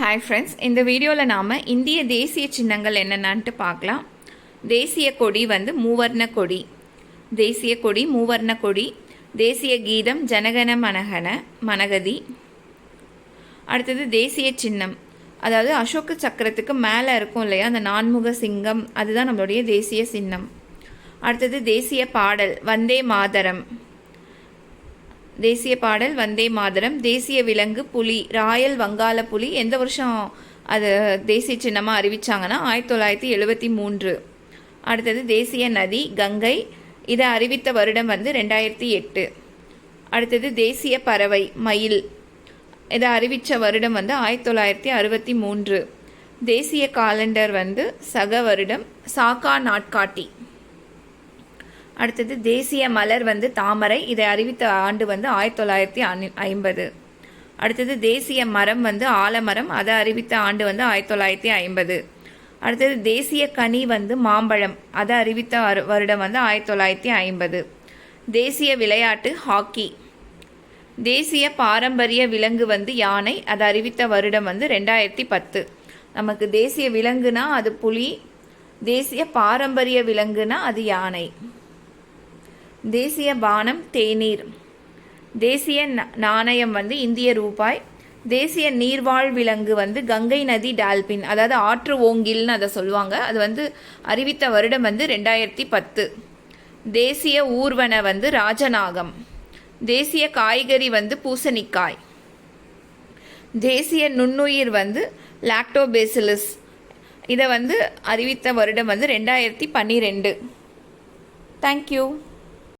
Hi friends இந்த வீடியோவில் நாம் இந்திய தேசிய சின்னங்கள் என்னென்னான்ட்டு பார்க்கலாம். தேசிய கொடி வந்து மூவர்ண கொடி. தேசிய கொடி மூவர்ண கொடி. தேசிய கீதம் ஜனகன மனகன மனகதி. அடுத்தது தேசிய சின்னம். அதாவது அசோக சக்கரத்துக்கு மேலே இருக்கும் இல்லையா? அந்த நான்முக சிங்கம் அதுதான் நம்மளுடைய தேசிய சின்னம். அடுத்தது தேசிய பாடல் வந்தே மாதரம். தேசிய பாடல் வந்தே மாதரம் தேசிய விலங்கு புலி ராயல் வங்காள புலி எந்த வருஷம் அது தேசிய சின்னமாக அறிவித்தாங்கன்னா ஆயிரத்தி தொள்ளாயிரத்தி எழுபத்தி மூன்று. அடுத்தது தேசிய நதி கங்கை இதை அறிவித்த வருடம் வந்து ரெண்டாயிரத்தி எட்டு. அடுத்தது தேசிய பறவை மயில் இதை அறிவித்த வருடம் வந்து ஆயிரத்தி தொள்ளாயிரத்தி அறுபத்தி மூன்று. தேசிய காலண்டர் வந்து சக வருடம் சாக்கா நாட்காட்டி. அடுத்தது தேசிய மலர் வந்து தாமரை. இதை அறிவித்த ஆண்டு வந்து ஆயிரத்தி தொள்ளாயிரத்தி ஐம்பது. அடுத்தது தேசிய மரம் வந்து ஆலமரம். அதை அறிவித்த ஆண்டு வந்து ஆயிரத்தி தொள்ளாயிரத்தி ஐம்பது. அடுத்தது தேசிய கனி வந்து மாம்பழம். அதை அறிவித்த வரு- வருடம் வந்து ஆயிரத்தி தொள்ளாயிரத்தி ஐம்பது. தேசிய விளையாட்டு ஹாக்கி. தேசிய பாரம்பரிய விலங்கு வந்து யானை. அதை அறிவித்த வருடம் வந்து ரெண்டாயிரத்தி பத்து. நமக்கு தேசிய விலங்குனா அது புலி. தேசிய பாரம்பரிய விலங்குனா அது யானை. தேசிய பானம் தேநீர். தேசிய நாணயம் வந்து இந்திய ரூபாய். தேசிய நீர்வாழ் விலங்கு வந்து கங்கை நதி டால்பின் அதாவது ஆற்று ஓங்கில்னு அதை சொல்லுவாங்க. அது வந்து அறிவித்த வருடம் வந்து ரெண்டாயிரத்தி பத்து. தேசிய ஊர்வன வந்து ராஜநாகம். தேசிய காய்கறி வந்து பூசணிக்காய். தேசிய நுண்ணுயிர் வந்து லாக்டோபேசிலிஸ் இதை வந்து அறிவித்த வருடம் வந்து ரெண்டாயிரத்தி பன்னிரெண்டு. தேங்க்யூ